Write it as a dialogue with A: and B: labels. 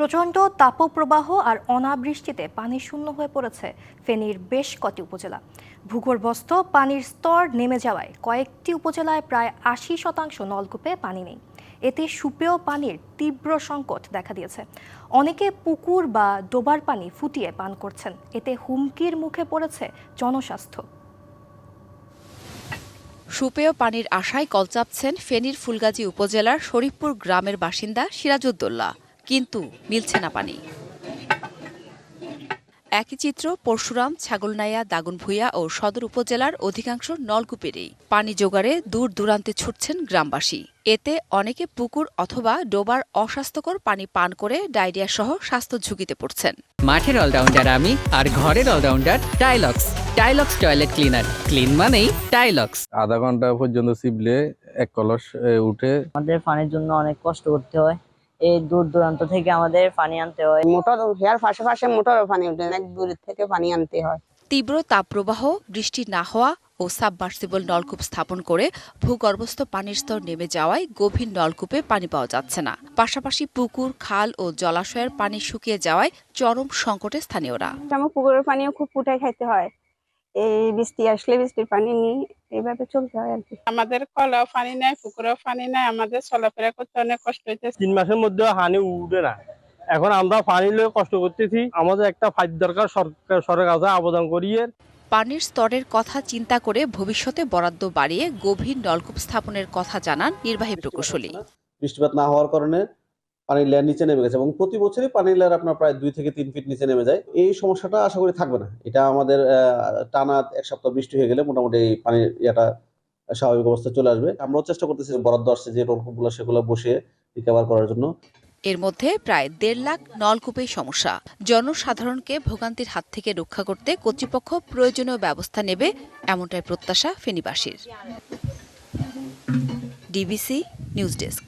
A: প্রচণ্ড তাপপ্রবাহ আর অনাবৃষ্টিতে পানি শূন্য হয়ে পড়েছে ফেনীর বেশ কটি উপজেলা। ভূগর্ভস্থ পানির স্তর নেমে যাওয়ায় কয়েকটি উপজেলায় প্রায় আশি শতাংশ নলকূপে পানি নেই। এতে সুপেয় পানির তীব্র সংকট দেখা দিয়েছে। অনেকে পুকুর বা ডোবার পানি ফুটিয়ে পান করছেন। এতে হুমকির মুখে পড়েছে জনস্বাস্থ্য।
B: সুপেয় পানির আশায় কল চাপছেন ফেনীর ফুলগাজী উপজেলার শরীফপুর গ্রামের বাসিন্দা সিরাজউদ্দৌলা কিন্তু মিলছে না পানি। একই চিত্র পরশুরাম ছাগলনাইয়া দাগনভূঞা ও সদর উপজেলার অধিকাংশ নলকূপেরই। পানি জোগাড়ে দূর দূরান্তে ছুটছেন গ্রামবাসী। এতে অনেকে পুকুর অথবা ডোবার অস্বাস্থ্যকর পানি পান করে ডায়রিয়া সহ স্বাস্থ্য ঝুঁকিতে পড়ছেন।
C: মাঠের অলরাউন্ডার আমি আর ঘরের allrounder Tylox. Tylox toilet cleaner. Clean মানেই টাইলক্স।
D: আধা ঘণ্টা পর্যন্ত চিপলে এক কলস উঠে।
E: আমাদের পানির জন্য অনেক কষ্ট করতে হয়। এই দূর দূরান্ত থেকে আমাদের পানি আনতে হয়।
F: মোটর হেয়ার পাশে পাশে মোটরও পানি উঠে অনেক দূর থেকে পানি আনতে হয়।
B: তীব্র তাপপ্রবাহ বৃষ্টি না হওয়া ও সাবমার্সিবল নলকূপ স্থাপন করে ভূগর্ভস্থ পানির স্তর নেমে যাওয়ায় গভীর নলকূপে পানি পাওয়া যাচ্ছে না। পাশাপাশি পুকুর খাল ও জলাশয়ের পানি শুকিয়ে যাওয়ায় চরম সংকটে স্থানীয়রা।
F: আমার পুকুরের পানিও খুব ফুটাই খাইতে হয়। এই বৃষ্টি আসলে বৃষ্টির পানি নিয়ে এইভাবে চলতে হয় আর কি।
G: আমাদের কলাও পানি নাই পুকুরেও পানি নাই আমাদের চলাফেরা করতে অনেক কষ্ট হইতেছে।
H: তিন মাসের মধ্যে হানি উঠে না। এখন আমরা পানি লয়ে কষ্ট করতেছি আমাদের একটা ফাইট দরকার সরকার সরকার কাছে আবেদন করিয়ে।
B: পানির স্তরের কথা চিন্তা করে ভবিষ্যতে বরাদ্দ বাড়িয়ে গভীর নলকূপ স্থাপনের কথা জানান নির্বাহী প্রকৌশলী।
I: বৃষ্টিপাত না হওয়ার কারণে পানির লেয়ার নিচে নেমে গেছে এবং প্রতি বছরই পানির লেয়ার আপনার প্রায় দুই থেকে তিন ফিট নিচে নেমে যায়। এই সমস্যাটা আশা করি থাকবে না। এটা আমাদের টানা এক সপ্তাহ বৃষ্টি হয়ে গেলে মোটামুটি এই পানির ইয়েটা স্বাভাবিক অবস্থায় চলে আসবে। আমরাও চেষ্টা করতেছি বরাদ্দ আসছে যে নলকূপগুলো সেগুলো বসিয়ে রিকভার করার জন্য।
B: এর মধ্যে প্রায় দেড় লাখ নলকূপেই সমস্যা। জনসাধারণকে ভোগান্তির হাত থেকে রক্ষা করতে কর্তৃপক্ষ প্রয়োজনীয় ব্যবস্থা নেবে এমনটাই প্রত্যাশা ফেনীবাসীর। DBC news desk.